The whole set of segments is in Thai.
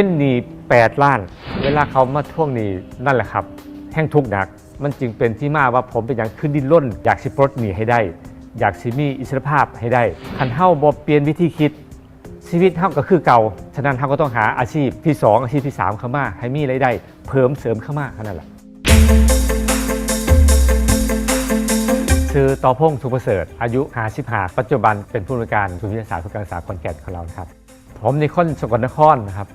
เป็นหนี้8ล้าน เวลาเขามาท่วงหนี้นั่นแหละครับ แห่งทุกข์หนัก มันจึงเป็นที่มาว่าผมเป็นอย่างขึ้นดิ้นร่นอยากสิปลดหนี้ให้ได้ อยากสิมีอิสรภาพให้ได้คันเฮาบ่เปลี่ยนวิธีคิด ชีวิตเฮาก็คือเก่า ฉะนั้นเฮาก็ต้องหาอาชีพที่ 2 อาชีพที่ 3 เข้ามา ให้มีรายได้เพิ่มเสริมเข้ามาแค่นั้นแหละชื่อต่อพงสุประเสริฐอายุ55ปัจจุบันเป็นผู้อำนวยการศูนย์วิทยาศาสตร์เพื่อการศึกษาขอนแก่นของเราครับ ผมในคนสกลนครนะครับ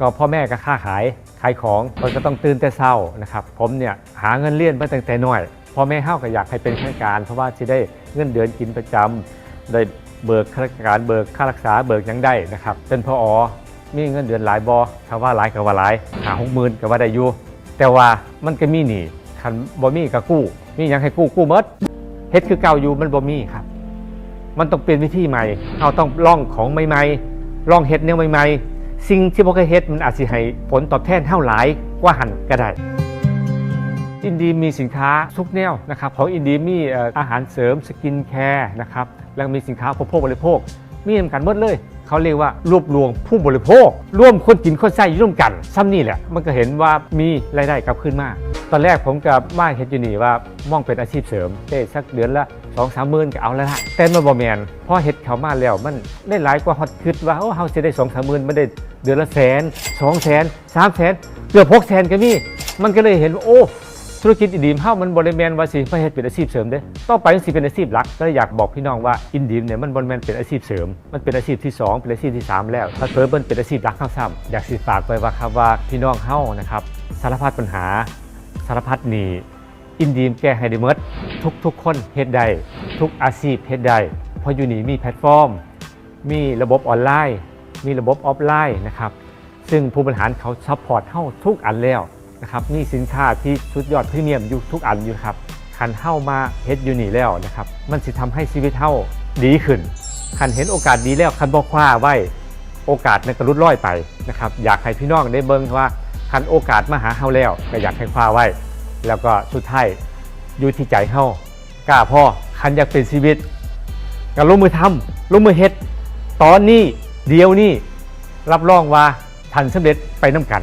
ก็พ่อแม่ก็ค้าขายขายของคนก็ต้องตื่นแต่เช้านะครับ ผมเนี่ยหาเงินเลี้ยนมาตั้งแต่น้อยพ่อแม่เฮาก็อยากให้เป็นข้าราชการ เพราะว่าจะได้เงินเดือนกินประจำได้เบิกข้าราชการเบิกค่ารักษาเบิกยังได้นะครับเป็นพออมีเงินเดือนหลายบอคำว่าหลายก็ว่าหลายหาหกหมื่นก็ว่าได้อยู่แต่ว่ามันก็มีหนี้คันบ่มีก็กู้ มียังให้กู้กู้หมดเฮ็ดคือเก่าอยู่มันบ่มีครับ มันต้องเปลี่ยนวิธีใหม่เราต้องล่องของใหม่ๆลองเฮ็ดแนวใหม่ๆ สิ่งที่บ่เคยเฮ็ดมันอาจสิให้ผลตอบแทนเท่าหลายกว่าหันก็ได้อินดีมีสินค้าทุกแนวนะครับของอินดีมีอาหารเสริมสกินแคร์นะครับแล้วมีสินค้าอุปโภคบริโภค มีนกันหมดเลย เขาเรียกว่ารวบรวมผู้บริโภค ร่วมคนกินคนใช้ร่วมกันซ้ำนี่แหละมันก็เห็นว่ามีรายได้กลับขึ้นมาก ตอนแรกผมกับมาเฮ็ดอยู่นี่ว่า มองเป็นอาชีพเสริมได้สักเดือนละ สองสามหมื่นก็เอาแล้วละแต่มันบ่แมนพอเฮ็ดเขามาแล้วมันได้หลายกว่าฮอตคิดว่าโอ้เฮาสิได้สองสามหมื่นมันได้เดือนละแสนสองแสนสามแสนเกือบหกแสนก็มีมันก็เลยเห็นว่าโอ้ธุรกิจอินดีมเฮามันบริแมนว่าสิมาเฮ็ดเป็นอาชีพเสริมเด้ต่อไปมันสิเป็นอาชีพหลักก็เลยอยากบอกพี่น้องว่าอินดีมเนี่ยมันบริแมนเป็นอาชีพเสริม มันเป็นอาชีพที่ 2 เป็นอาชีพที่ 3 แล้วถ้าเพิ่มมันเป็นอาชีพหลักเข้าซ้ำอยากสิฝากไปว่าครับว่าพี่น้องเฮานะครับสารพัดปัญหาสารพัดหนี้ อินดีมแก้ให้ได้หมดทุกทุกคนเฮ็ดได้ทุกอาชีพเฮ็ดได้เพราะอยู่นี่มีแพลตฟอร์ม มีระบบออนไลน์ มีระบบออฟไลน์นะครับซึ่งผู้บริหารเขาซัพพอร์ตเฮ้าทุกอันแล้วนะครับมีสินค้าที่สุดยอดพรีเมียมอยู่ทุกอันอยู่ครับคันเฮ้ามาเฮ็ดอยู่นี่แล้วนะครับมันสิทำให้ชีวิตเฮ้าดีขึ้นคันเห็นโอกาสดีแล้วคันบอกคว้าไว้โอกาสในกระลุดร้อยไปนะครับอยากให้พี่น้องได้เบิ่งว่าคันโอกาสมาหาเฮาแล้วก็อยากให้คว้าไว้ แล้วก็สุดท้ายอยู่ที่ใจเฮากล้าพ่อคันอยากเป็นชีวิตก็ลงมือทำลงมือเฮ็ด ตอนนี้เดียวนี้รับรองว่าทันสำเร็จไปน้ำกัน